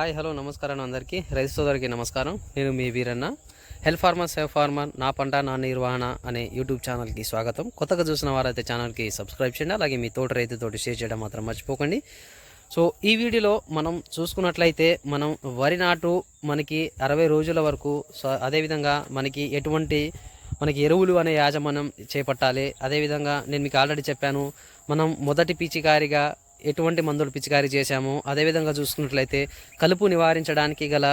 Hi hello నమస్కారం అందరికీ. రైతు సోదరికి నమస్కారం. నేను మీ Veeranna. Health farmer safe farmer నా పంట నా నిర్వహణ అనే యూట్యూబ్ ఛానల్కి స్వాగతం. కొత్తగా చూసిన వారైతే ఛానల్కి సబ్స్క్రైబ్ చేయండి. అలాగే మీ తోట రైతుతోటి షేర్ చేయడం మాత్రం మర్చిపోకండి. సో ఈ వీడియోలో మనం చూసుకున్నట్లయితే మనం వరి నాటు మనకి అరవై రోజుల వరకు సో అదేవిధంగా మనకి ఎటువంటి మనకి ఎరువులు అనే యాజమాన్యం చేపట్టాలి. అదేవిధంగా నేను మీకు ఆల్రెడీ చెప్పాను మనం మొదటి పిచికారిగా ఎటువంటి మందులు పిచికారీ చేశాము? అదేవిధంగా చూసుకున్నట్లయితే కలుపు నివారించడానికి గల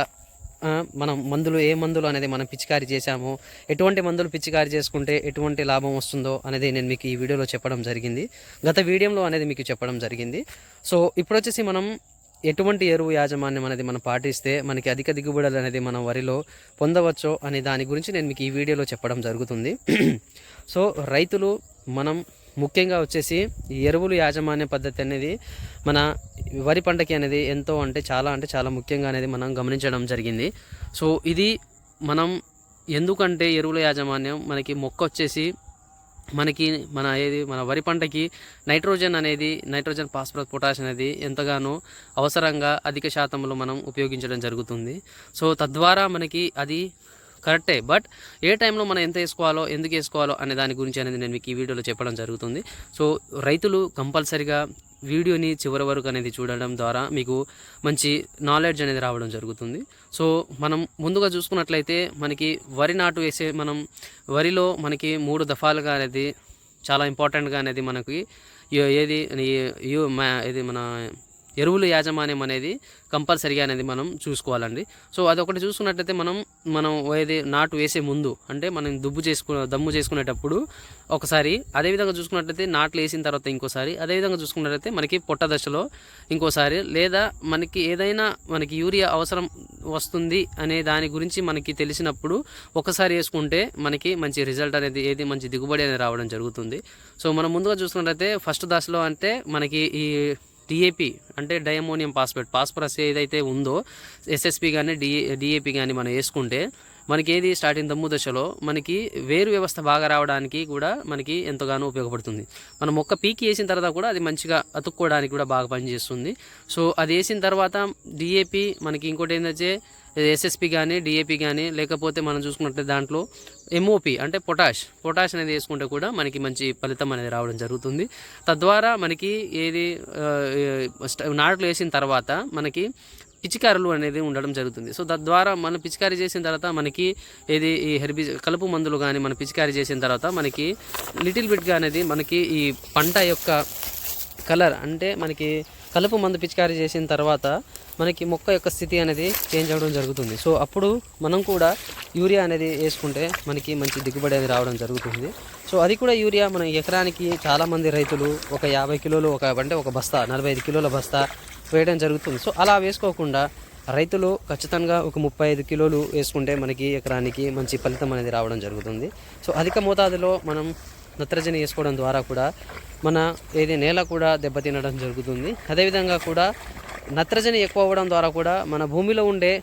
మనం మందులు ఏ మందులు అనేది మనం పిచికారీ చేశాము? ఎటువంటి మందులు పిచికారీ చేసుకుంటే ఎటువంటి లాభం వస్తుందో అనేది నేను మీకు ఈ వీడియోలో చెప్పడం జరిగింది. గత వీడియోలో అనేది మీకు చెప్పడం జరిగింది. సో ఇప్పుడు వచ్చేసి మనం ఎటువంటి ఎరువు యాజమాన్యం అనేది మనం పాటిస్తే మనకి అధిక దిగుబడులు అనేది మనం వరిలో పొందవచ్చో అనే దాని గురించి నేను మీకు ఈ వీడియోలో చెప్పడం జరుగుతుంది. సో రైతులు మనం ముఖ్యంగా వచ్చేసి ఈ ఎరువులు యాజమాన్య పద్ధతి అనేది మన వరి పంటకి అనేది ఎంతో అంటే చాలా అంటే చాలా ముఖ్యంగా అనేది మనం గమనించడం జరిగింది. సో ఇది మనం ఎందుకంటే ఎరువుల యాజమాన్యం మనకి మొక్క వచ్చేసి మనకి మన ఏది మన వరి పంటకి నైట్రోజన్ అనేది నైట్రోజన్ ఫాస్ఫరస్ పొటాష్ అనేది ఎంతగానో అవసరంగా అధిక శాతంలో మనం ఉపయోగించడం జరుగుతుంది. సో తద్వారా మనకి అది కరెక్టే. బట్ ఏ టైంలో మనం ఎంత వేసుకోవాలో ఎందుకు వేసుకోవాలో అనే దాని గురించి అనేది నేను మీకు ఈ వీడియోలో చెప్పడం జరుగుతుంది. సో రైతులు కంపల్సరిగా వీడియోని చివరి వరకు అనేది చూడడం ద్వారా మీకు మంచి నాలెడ్జ్ అనేది రావడం జరుగుతుంది. సో మనం ముందుగా చూసుకున్నట్లయితే మనకి వరి నాటు వేసే మనం వరిలో మనకి మూడు దఫాలుగా అనేది చాలా ఇంపార్టెంట్గా అనేది మనకి ఏది మా- ఇది మన ఎరువుల యాజమాన్యం అనేది కంపల్సరీగా అనేది మనం చూసుకోవాలండి. సో అదొకటి చూసుకున్నట్లయితే మనం మనం ఏది నాటు వేసే ముందు అంటే మనం దుబ్బు చేసుకున్న దమ్ము చేసుకునేటప్పుడు ఒకసారి అదేవిధంగా చూసుకున్నట్లయితే నాట్లు వేసిన తర్వాత ఇంకోసారి అదేవిధంగా చూసుకున్నట్లయితే మనకి పొట్ట దశలో ఇంకోసారి లేదా మనకి ఏదైనా మనకి యూరియా అవసరం వస్తుంది అనే దాని గురించి మనకి తెలిసినప్పుడు ఒకసారి వేసుకుంటే మనకి మంచి రిజల్ట్ అనేది ఏది మంచి దిగుబడి అనేది రావడం జరుగుతుంది. సో మనం ముందుగా చూసుకున్నట్లయితే ఫస్ట్ దశలో అంటే మనకి ఈ డిఏపి అంటే డయమోనియం ఫాస్ఫేట్. ఫాస్ఫరస్ ఏదైతే ఉందో ఎస్ఎస్పి కానీ డిఏ డిఏపి కానీ మనం వేసుకుంటే మనకి ఏది స్టార్టింగ్ దమ్ము దశలో మనకి వేరు వ్యవస్థ బాగా రావడానికి కూడా మనకి ఎంతగానో ఉపయోగపడుతుంది. మనం మొక్క పీకి వేసిన తర్వాత కూడా అది మంచిగా అతుక్కోవడానికి కూడా బాగా పనిచేస్తుంది. సో అది వేసిన తర్వాత డిఏపి మనకి ఇంకోటి ఏంటంటే ఎస్ఎస్పి కానీ డిఏపి కానీ లేకపోతే మనం చూసుకున్నట్లయితే దాంట్లో ఎంఓపి అంటే పొటాష్ పొటాష్ అనేది వేసుకుంటే కూడా మనకి మంచి ఫలితం అనేది రావడం జరుగుతుంది. తద్వారా మనకి ఏది నాట్లు వేసిన తర్వాత మనకి పిచికారులు అనేది ఉండడం జరుగుతుంది. సో తద్వారా మనం పిచికారీ చేసిన తర్వాత మనకి ఏది ఈ హెర్బి కలుపు మందులు కానీ మనం పిచికారీ చేసిన తర్వాత మనకి లిటిల్ బిట్గా అనేది మనకి ఈ పంట యొక్క కలర్ అంటే మనకి కలుపు మందు పిచికారీ చేసిన తర్వాత మనకి మొక్క యొక్క స్థితి అనేది చేంజ్ అవ్వడం జరుగుతుంది. సో అప్పుడు మనం కూడా యూరియా అనేది వేసుకుంటే మనకి మంచి దిగుబడి అనేది రావడం జరుగుతుంది. సో అది కూడా యూరియా మన ఎకరానికి చాలామంది రైతులు ఒక యాభై కిలోలు ఒక అంటే ఒక బస్తా నలభై ఐదు కిలోల బస్తా వేయడం జరుగుతుంది. సో అలా వేసుకోకుండా రైతులు ఖచ్చితంగా ఒక ముప్పై ఐదు కిలోలు వేసుకుంటే మనకి ఎకరానికి మంచి ఫలితం అనేది రావడం జరుగుతుంది. సో అధిక మోతాదులో మనం నత్రజని వేసుకోవడం ద్వారా కూడా మన ఏది నేల కూడా దెబ్బతినడం జరుగుతుంది. అదేవిధంగా కూడా నత్రజని ఎక్కువ అవ్వడం ద్వారా కూడా మన భూమిలో ఉండే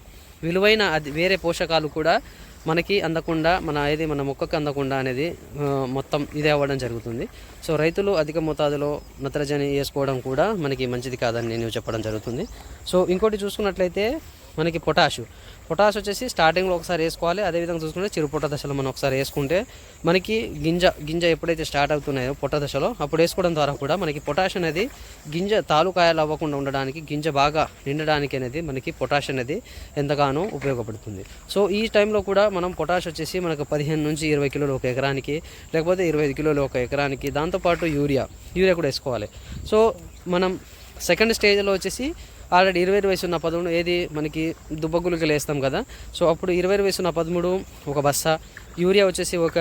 విలువైన అది వేరే పోషకాలు కూడా మనకి అందకుండా మన ఏది మన మొక్కకు అందకుండా అనేది మొత్తం ఇదే అవ్వడం జరుగుతుంది. సో రైతులు అధిక మోతాదులో నత్రజని వేసుకోవడం కూడా మనకి మంచిది కాదని నేను చెప్పడం జరుగుతుంది. సో ఇంకోటి చూసుకున్నట్లయితే మనకి పొటాషు. పొటాష్ వచ్చేసి స్టార్టింగ్లో ఒకసారి వేసుకోవాలి అదేవిధంగా చూసుకుంటే చిరు దశలో మనం ఒకసారి వేసుకుంటే మనకి గింజ గింజ ఎప్పుడైతే స్టార్ట్ అవుతున్నాయో పొట్ట దశలో అప్పుడు వేసుకోవడం ద్వారా కూడా మనకి పొటాష్ అనేది గింజ తాలూకాయలు అవ్వకుండా ఉండడానికి గింజ బాగా నిండడానికి అనేది మనకి పొటాష్ అనేది ఎంతగానో ఉపయోగపడుతుంది. సో ఈ టైంలో కూడా మనం పొటాష్ వచ్చేసి మనకు పదిహేను నుంచి ఇరవై కిలోలు ఒక ఎకరానికి లేకపోతే ఇరవై ఐదు కిలోలు ఒక ఎకరానికి దాంతోపాటు యూరియా యూరియా కూడా వేసుకోవాలి. సో మనం సెకండ్ స్టేజ్లో వచ్చేసి ఆల్రెడీ ఇరవై వయసు ఉన్న పదమూడు ఏది మనకి దుబ్బగులకి వేస్తాం కదా. సో అప్పుడు ఇరవై వయసు ఉన్న పదమూడు ఒక బస్తా యూరియా వచ్చేసి ఒక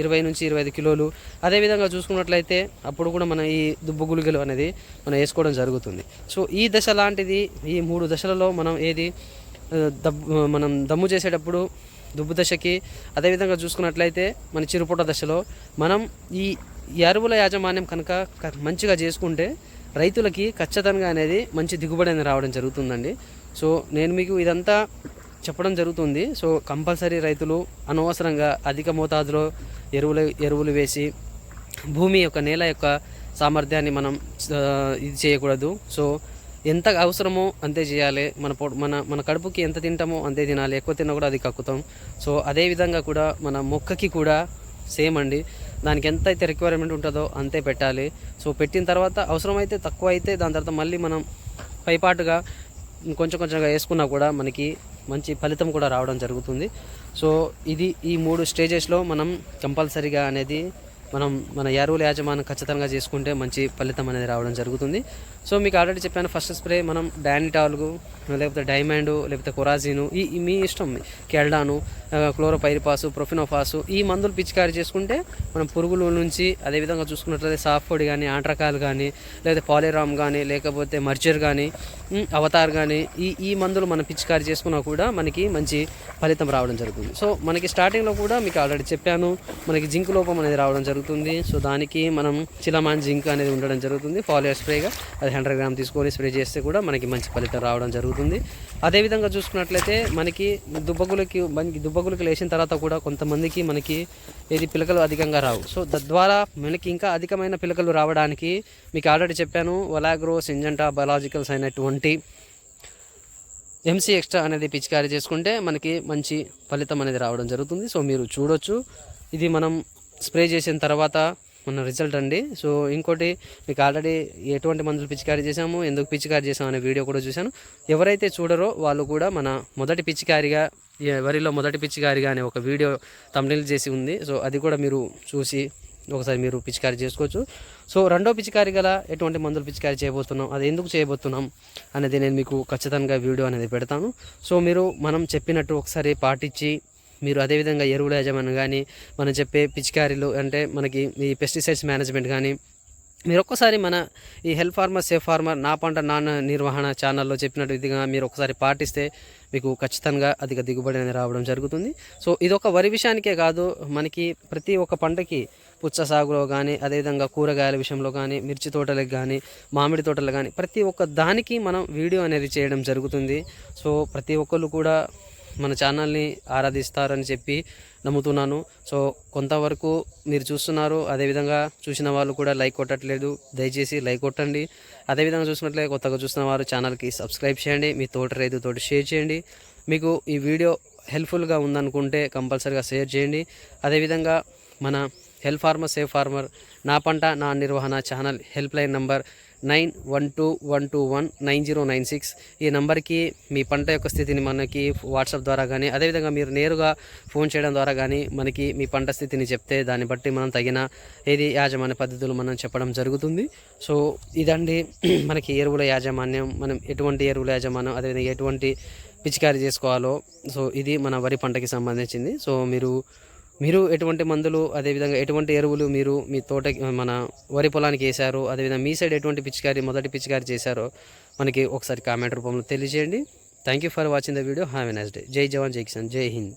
ఇరవై నుంచి ఇరవై ఐదు కిలోలు. అదేవిధంగా చూసుకున్నట్లయితే అప్పుడు కూడా మన ఈ దుబ్బు గుళికలు అనేది మనం వేసుకోవడం జరుగుతుంది. సో ఈ దశ లాంటిది ఈ మూడు దశలలో మనం ఏది దబ్బు దబ్ మనం దమ్ము చేసేటప్పుడు దుబ్బు దశకి అదేవిధంగా చూసుకున్నట్లయితే మన చిరుపుట దశలో మనం ఈ ఈ ఎరువుల యాజమాన్యం కనుక మంచిగా చేసుకుంటే రైతులకి ఖచ్చితంగా అనేది మంచి దిగుబడి అనేది రావడం జరుగుతుందండి. సో నేను మీకు ఇదంతా చెప్పడం జరుగుతుంది. సో కంపల్సరీ రైతులు అనవసరంగా అధిక మోతాదులో ఎరువులు ఎరువులు వేసి భూమి యొక్క నేల యొక్క సామర్థ్యాన్ని మనం ఇది చేయకూడదు. సో ఎంత అవసరమో అంతే చేయాలి. మన పొ మన మన కడుపుకి ఎంత తింటామో అంతే తినాలి. ఎక్కువ తిన్నా కూడా అది కక్కుతాం. సో అదే విధంగా కూడా మన మొక్కకి కూడా సేమ్ అండి. దానికి ఎంత అయితే రిక్వైర్మెంట్ ఉంటుందో అంతే పెట్టాలి. సో పెట్టిన తర్వాత అవసరమైతే తక్కువ అయితే దాని తర్వాత మళ్ళీ మనం పైపాటుగా కొంచెం కొంచెంగా వేసుకున్నా కూడా మనకి మంచి ఫలితం కూడా రావడం జరుగుతుంది. సో ఇది ఈ మూడు స్టేజెస్లో మనం కంపల్సరీగా అనేది మనం మన ఎరువుల యాజమాన్యం ఖచ్చితంగా చేసుకుంటే మంచి ఫలితం అనేది రావడం జరుగుతుంది. సో మీకు ఆల్రెడీ చెప్పాను ఫస్ట్ స్ప్రే మనం డానిటాల్గు లేకపోతే డైమండ్ లేకపోతే కొరాజిను ఈ ఈ మీ ఇష్టం కెల్డాను క్లోరోపైరిపాసు ప్రొఫినోఫాసు ఈ మందులు పిచికారి చేసుకుంటే మనం పురుగుల నుంచి అదేవిధంగా చూసుకున్నట్లయితే సాఫ్ కానీ ఆంట్రకాలు కానీ లేదా పాలిరామ్ కానీ లేకపోతే మర్చర్ కానీ అవతార్ కానీ ఈ ఈ మందులు మనం పిచికారి చేసుకున్నా కూడా మనకి మంచి ఫలితం రావడం జరుగుతుంది. సో మనకి స్టార్టింగ్లో కూడా మీకు ఆల్రెడీ చెప్పాను మనకి జింక్ లోపం అనేది రావడం జరుగుతుంది. సో దానికి మనం చిలమాన్ జింక్ అనేది ఉండడం జరుగుతుంది. పాలియర్ స్ప్రేగా అది హండ్రెడ్ గ్రామ్ తీసుకొని స్ప్రే చేస్తే కూడా మనకి మంచి ఫలితం రావడం జరుగుతుంది. అదేవిధంగా చూసుకున్నట్లయితే మనకి దుబ్బగులకి మనకి దుబ్బ దుబ్బగులకి లేచిన తర్వాత కూడా కొంతమందికి మనకి ఇది పిలకలు అధికంగా రావు. సో తద్వారా మనకి ఇంకా అధికమైన పిలకలు రావడానికి మీకు ఆల్రెడీ చెప్పాను వలాగ్రో సింజంటా బయలాజికల్స్ అయినటువంటి ఎంసీ ఎక్స్ట్రా అనేది పిచికారీ చేసుకుంటే మనకి మంచి ఫలితం అనేది రావడం జరుగుతుంది. సో మీరు చూడొచ్చు. ఇది మనం స్ప్రే చేసిన తర్వాత మన రిజల్ట్ అండి. సో ఇంకోటి మీకు ఆల్రెడీ ఎటువంటి మందులు పిచికారీ చేసాము ఎందుకు పిచికారీ చేసాము అనే వీడియో కూడా చూశాను. ఎవరైతే చూడరో వాళ్ళు కూడా మన మొదటి పిచికారిగా వరిలో మొదటి పిచికారిగా అనే ఒక వీడియో తమిళ చేసి ఉంది. సో అది కూడా మీరు చూసి ఒకసారి మీరు పిచికారీ చేసుకోవచ్చు. సో రెండో పిచికారి గల ఎటువంటి మందులు పిచికారీ చేయబోతున్నాం అది ఎందుకు చేయబోతున్నాం అనేది నేను మీకు ఖచ్చితంగా వీడియో అనేది పెడతాను. సో మీరు మనం చెప్పినట్టు ఒకసారి పాటించి మీరు అదేవిధంగా ఎరువుల యజమాని కానీ మనం చెప్పే పిచికారీలు అంటే మనకి ఈ పెస్టిసైడ్స్ మేనేజ్మెంట్ కానీ మీరు ఒక్కసారి మన ఈ హెల్ప్ ఫార్మర్ సేఫ్ ఫార్మర్ నా పంట నాన్న నిర్వహణ ఛానల్లో చెప్పినట్టు విధంగా మీరు ఒకసారి పాటిస్తే మీకు ఖచ్చితంగా అధిక దిగుబడి అనేది రావడం జరుగుతుంది. సో ఇది ఒక వరి విషయానికే కాదు మనకి ప్రతి ఒక్క పంటకి పుచ్చ సాగులో కానీ అదేవిధంగా కూరగాయల విషయంలో కానీ మిర్చి తోటలకు కానీ మామిడి తోటలకు కానీ ప్రతి ఒక్క దానికి మనం వీడియో అనేది చేయడం జరుగుతుంది. సో ప్రతి ఒక్కళ్ళు కూడా మన ఛానల్ని ఆరాధిస్తారని చెప్పి నమ్ముతున్నాను. సో కొంతవరకు మీరు చూస్తున్నారు అదేవిధంగా చూసిన వాళ్ళు కూడా లైక్ కొట్టట్లేదు. దయచేసి లైక్ కొట్టండి. అదేవిధంగా చూసినట్లయితే కొత్తగా చూసిన వారు ఛానల్కి సబ్స్క్రైబ్ చేయండి. మీ తోటి రైతుతోటి షేర్ చేయండి. మీకు ఈ వీడియో హెల్ప్ఫుల్గా ఉందనుకుంటే కంపల్సరీగా షేర్ చేయండి. అదేవిధంగా మన హెల్ప్ ఫార్మర్ సేఫ్ ఫార్మర్ నా పంట నా నిర్వహణ channel help line number nine one two one two one nine zero nine six ఈ నంబర్కి మీ పంట యొక్క స్థితిని మనకి వాట్సాప్ ద్వారా కానీ అదేవిధంగా మీరు నేరుగా ఫోన్ చేయడం ద్వారా కానీ మనకి మీ పంట స్థితిని చెప్తే దాన్ని బట్టి మనం తగిన ఏది యాజమాన్య పద్ధతులు మనం చెప్పడం జరుగుతుంది. సో ఇదండి మనకి ఎరువుల యాజమాన్యం మనం ఎటువంటి ఎరువుల యాజమాన్యం అదేవిధంగా ఎటువంటి పిచికారీ చేసుకోవాలో సో ఇది మన వరి పంటకి సంబంధించింది. సో మీరు మీరు ఎటువంటి మందులు అదేవిధంగా ఎటువంటి ఎరువులు మీరు మీ తోట మన వరి పొలానికి వేశారు అదేవిధంగా మీ సైడ్ ఎటువంటి పిచికారి మొదటి పిచికారి చేశారో మనకి ఒకసారి కామెంట్ రూపంలో తెలియజేయండి. Thank you for watching the video have a nice day జై జవాన్ జై కిసాన్ జై హింద్.